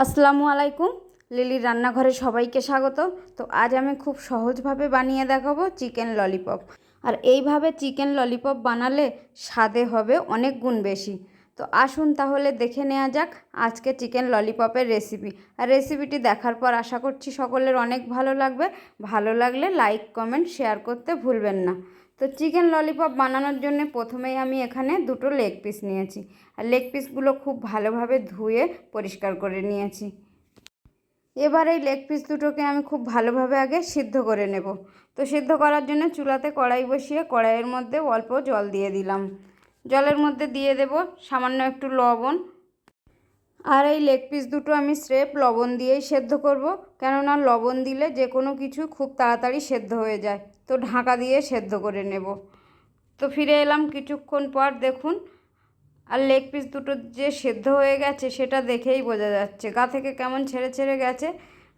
আসসালামু আলাইকুম। লিলির রান্নাঘরে সবাইকে স্বাগত। তো আজ আমি খুব সহজভাবে বানিয়ে দেখাবো চিকেন ললিপপ। আর এইভাবে চিকেন ললিপপ বানালে স্বাদে হবে অনেক গুণ বেশি। তো আসুন তাহলে দেখে নেওয়া যাক আজকে চিকেন ললিপপের রেসিপি আর রেসিপিটি দেখার পর আশা করছি সকলের অনেক ভালো লাগবে। ভালো লাগলে লাইক কমেন্ট শেয়ার করতে ভুলবেন না। তো চিকেন ললিপপ বানানোর জন্য প্রথমেই আমি এখানে দুটো লেগ পিস নিয়েছি। আর লেগ পিসগুলো খুব ভালোভাবে ধুয়ে পরিষ্কার করে নিয়েছি। এবার এই লেগ পিস দুটোকে আমি খুব ভালোভাবে আগে সিদ্ধ করে নেব। তো সিদ্ধ করার জন্য চুলাতে কড়াই বসিয়ে কড়াইয়ের মধ্যে অল্প জল দিয়ে দিলাম। জলের মধ্যে দিয়ে দেব সামান্য একটু লবণ। আর এই লেগ পিস দুটো আমি স্রেফ লবণ দিয়েই সেদ্ধ করব। কেননা লবণ দিলে যে কোনো কিছু খুব তাড়াতাড়ি সেদ্ধ হয়ে যায়। তো ঢাকা দিয়ে সেদ্ধ করে নেব। তো ফিরে এলাম কিছুক্ষণ পর দেখুন, আর লেগ পিস দুটো যে সেদ্ধ হয়ে গেছে সেটা দেখেই বোঝা যাচ্ছে। গা থেকে কেমন ছেড়ে ছেড়ে গেছে।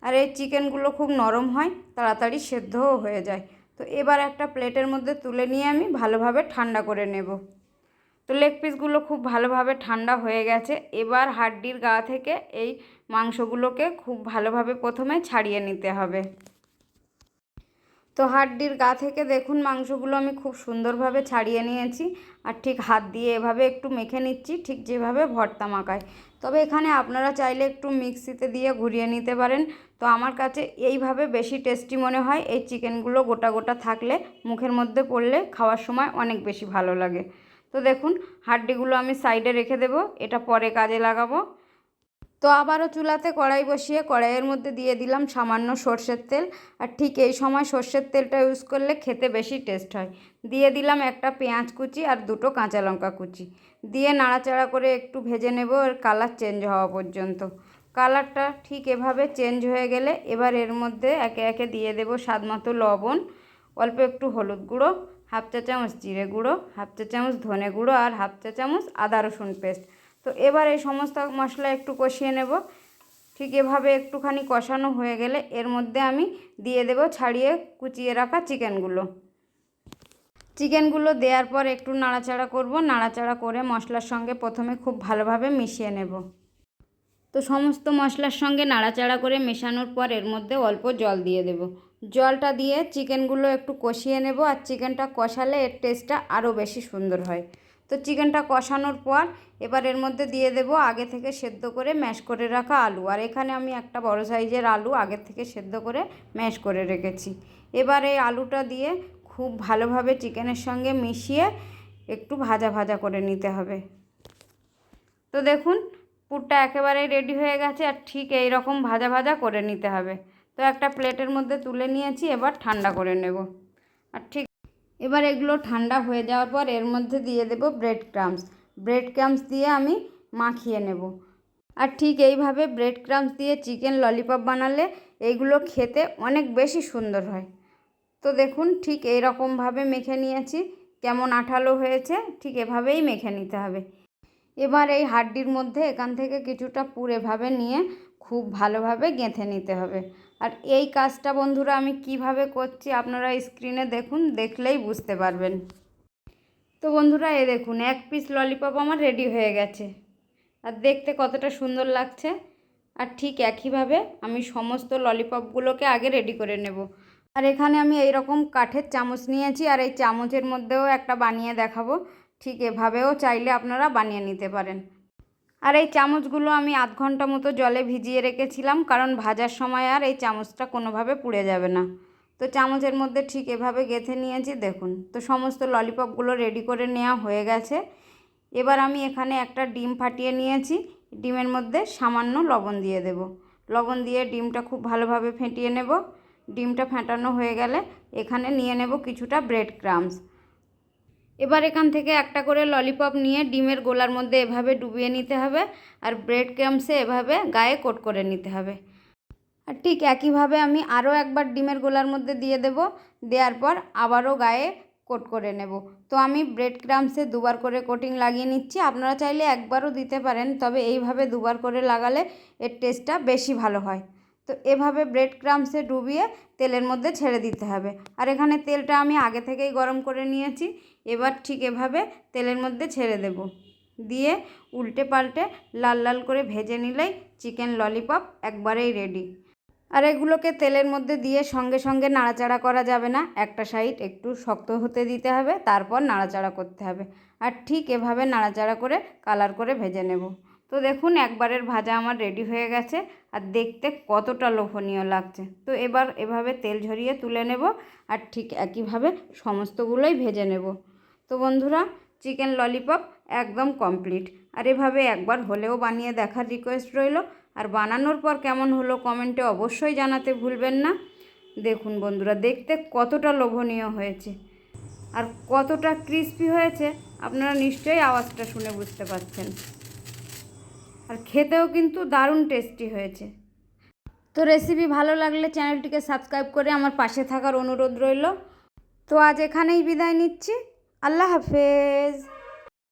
আর এই চিকেনগুলো খুব নরম হয়, তাড়াতাড়ি সেদ্ধও হয়ে যায়। তো এবার একটা প্লেটের মধ্যে তুলে নিয়ে আমি ভালোভাবে ঠান্ডা করে নেব। তো লেগ পিসগুলো খুব ভালোভাবে ঠান্ডা হয়ে গেছে। এবার হাড্ডির গা থেকে এই মাংসগুলোকে খুব ভালোভাবে প্রথমে ছাড়িয়ে নিতে হবে। তো হাড্ডির গা থেকে দেখুন মাংসগুলো আমি খুব সুন্দরভাবে ছাড়িয়ে নিয়েছি। আর ঠিক হাত দিয়ে এভাবে একটু মেখে নিচ্ছি, ঠিক যেভাবে ভর্তা মাখায়। তবে এখানে আপনারা চাইলে একটু মিক্সিতে দিয়ে ঘুরিয়ে নিতে পারেন। তো আমার কাছে এইভাবে বেশি টেস্টি মনে হয়, এই চিকেনগুলো গোটা গোটা থাকলে, মুখের মধ্যে পড়লে খাওয়ার সময় অনেক বেশি ভালো লাগে। তো দেখুন, হাড্ডিগুলো আমি সাইডে রেখে দেব, এটা পরে কাজে লাগাবো। তো আবারও চুলাতে কড়াই বসিয়ে কড়াইয়ের মধ্যে দিয়ে দিলাম সামান্য সর্ষের তেল। আর ঠিক এই সময় সর্ষের তেলটা ইউজ করলে খেতে বেশি টেস্ট হয়। দিয়ে দিলাম একটা পেঁয়াজ কুচি আর দুটো কাঁচা লঙ্কা কুচি। দিয়ে নাড়াচাড়া করে একটু ভেজে নেব আর কালার চেঞ্জ হওয়া পর্যন্ত। কালারটা ঠিক এভাবে চেঞ্জ হয়ে গেলে এবার এর মধ্যে একে একে দিয়ে দেব স্বাদ মতো লবণ, অল্প একটু হলুদ গুঁড়ো। হাফ চা চামচ জিরে গুঁড়ো, হাফ চা চামচ ধনে গুঁড়ো আর হাফ চা চামচ আদা রসুন পেস্ট। তো এবার এই সমস্ত মশলা একটু কষিয়ে নেব। ঠিক এভাবে একটুখানি কষানো হয়ে গেলে এর মধ্যে আমি দিয়ে দেব ছাড়িয়ে কুচিয়ে রাখা চিকেনগুলো। চিকেনগুলো দেওয়ার পর একটু নাড়াচাড়া করব। নাড়াচাড়া করে মশলার সঙ্গে প্রথমে খুব ভালোভাবে মিশিয়ে নেব। তো সমস্ত মশলার সঙ্গে নাড়াচাড়া করে মেশানোর পর এর মধ্যে অল্প জল দিয়ে দেব। জলটা দিয়ে চিকেনগুলো একটু কষিয়ে নেব আর চিকেনটা কষালে এর টেস্টটা আরও বেশি সুন্দর হয়। তো চিকেনটা কষানোর পর এবার এর মধ্যে দিয়ে দেব আগে থেকে সেদ্ধ করে ম্যাশ করে রাখা আলু। আর এখানে আমি একটা বড় সাইজের আলু আগে থেকে সেদ্ধ করে ম্যাশ করে রেখেছি। এবার এই আলুটা দিয়ে খুব ভালোভাবে চিকেনের সঙ্গে মিশিয়ে একটু ভাজা ভাজা করে নিতে হবে। তো দেখুন পুরটা একেবারেই রেডি হয়ে গেছে আর ঠিক এই রকম ভাজা ভাজা করে নিতে হবে। তো একটা প্লেটের মধ্যে তুলে নিয়েছি, এবার ঠান্ডা করে নেব। আর ঠিক এবার এগুলো ঠান্ডা হয়ে যাওয়ার পর এর মধ্যে দিয়ে দেব ব্রেড ক্রামস ব্রেড ক্রামস দিয়ে আমি মাখিয়ে নেব। আর ঠিক এইভাবে ব্রেড ক্রামস দিয়ে চিকেন ললিপপ বানালে এইগুলো খেতে অনেক বেশি সুন্দর হয়। তো দেখুন ঠিক এই রকমভাবে মেখে নিয়েছি, কেমন আঠালো হয়েছে, ঠিক এভাবেই মেখে নিতে হবে। এবার এই হাড্ডির মধ্যে এখান থেকে কিছুটা পুর এভাবে নিয়ে খুব ভালোভাবে গেঁথে নিতে হবে। আর এই কাজটা বন্ধুরা আমি কীভাবে করছি আপনারা স্ক্রিনে দেখুন, দেখলেই বুঝতে পারবেন। তো বন্ধুরা এ দেখুন, এক পিস ললিপপ আমার রেডি হয়ে গেছে। আর দেখতে কতটা সুন্দর লাগছে। আর ঠিক একইভাবে আমি সমস্ত ললিপপগুলোকে আগে রেডি করে নেব। আর এখানে আমি এই রকম কাঠের চামচ নিয়েছি, আর এই চামচের মধ্যেও একটা বানিয়ে দেখাবো। ঠিক এভাবেও চাইলে আপনারা বানিয়ে নিতে পারেন। আর এই চামচগুলো আমি আধ ঘণ্টা মতো জলে ভিজিয়ে রেখেছিলাম, কারণ ভাজার সময় আর এই চামচটা কোনোভাবে পুড়ে যাবে না। তো চামচের মধ্যে ঠিক এভাবে গেঁথে নিয়েছি, দেখুন। তো সমস্ত ললিপপগুলো রেডি করে নেওয়া হয়ে গেছে। এবার আমি এখানে একটা ডিম ফাটিয়ে নিয়েছি। ডিমের মধ্যে সামান্য লবণ দিয়ে দেব। লবণ দিয়ে ডিমটা খুব ভালোভাবে ফেটিয়ে নেব। ডিমটা ফেটানো হয়ে গেলে এখানে নিয়ে নেব কিছুটা ব্রেড ক্রামস এবার এখান থেকে একটা করে ললিপপ নিয়ে ডিমের গোলার মধ্যে এভাবে ডুবিয়ে নিতে হবে আর ব্রেড ক্রামসে এভাবে গায়ে কোট করে নিতে হবে। আর ঠিক একইভাবে আমি আরও একবার ডিমের গোলার মধ্যে দিয়ে দেব, দেওয়ার পর আবারও গায়ে কোট করে নেব। তো আমি ব্রেড ক্রামসে দুবার করে কোটিং লাগিয়ে নিচ্ছি, আপনারা চাইলে একবারও দিতে পারেন, তবে এইভাবে দুবার করে লাগালে এর টেস্টটা বেশি ভালো হয়। তো এভাবে ব্রেড ক্রামসে ডুবিয়ে তেলের মধ্যে ছেড়ে দিতে হবে। আর এখানে তেলটা আমি আগে থেকেই গরম করে নিয়েছি। এবার ঠিক এভাবে তেলের মধ্যে ছেড়ে দেব। দিয়ে উল্টে পাল্টে লাল লাল করে ভেজে নিলেই চিকেন ললিপপ একবারেই রেডি আর এগুলোকে তেলের মধ্যে দিয়ে সঙ্গে সঙ্গে নাড়াচাড়া করা যাবে না। একটা সাইড একটু শক্ত হতে দিতে হবে, তারপর নাড়াচাড়া করতে হবে। আর ঠিক এভাবে নাড়াচাড়া করে কালার করে ভেজে নেব। তো দেখুন, একবারের ভাজা আমার রেডি হয়ে গেছে আর দেখতে কতটা লোভনীয় লাগছে। তো এবার এভাবে তেল ঝরিয়ে তুলে নেব আর ঠিক একইভাবে সমস্তগুলোই ভেজে নেব। তো বন্ধুরা চিকেন ললিপপ একদম কমপ্লিট আর এভাবে একবার হলেও বানিয়ে দেখার রিকোয়েস্ট রইল। আর বানানোর পর কেমন হলো কমেন্টে অবশ্যই জানাতে ভুলবেন না। দেখুন বন্ধুরা, দেখতে কতটা লোভনীয় হয়েছে। আর কতটা ক্রিস্পি হয়েছে, আপনারা নিশ্চয়ই আওয়াজটা শুনে বুঝতে পারছেন। আর খেতেও কিন্তু দারুণ টেস্টি হয়েছে। তো রেসিপি ভালো লাগলে চ্যানেলটিকে সাবস্ক্রাইব করে আমার পাশে থাকার অনুরোধ রইল। তো আজ এখানেই বিদায় নিচ্ছি। আল্লাহ হাফেজ।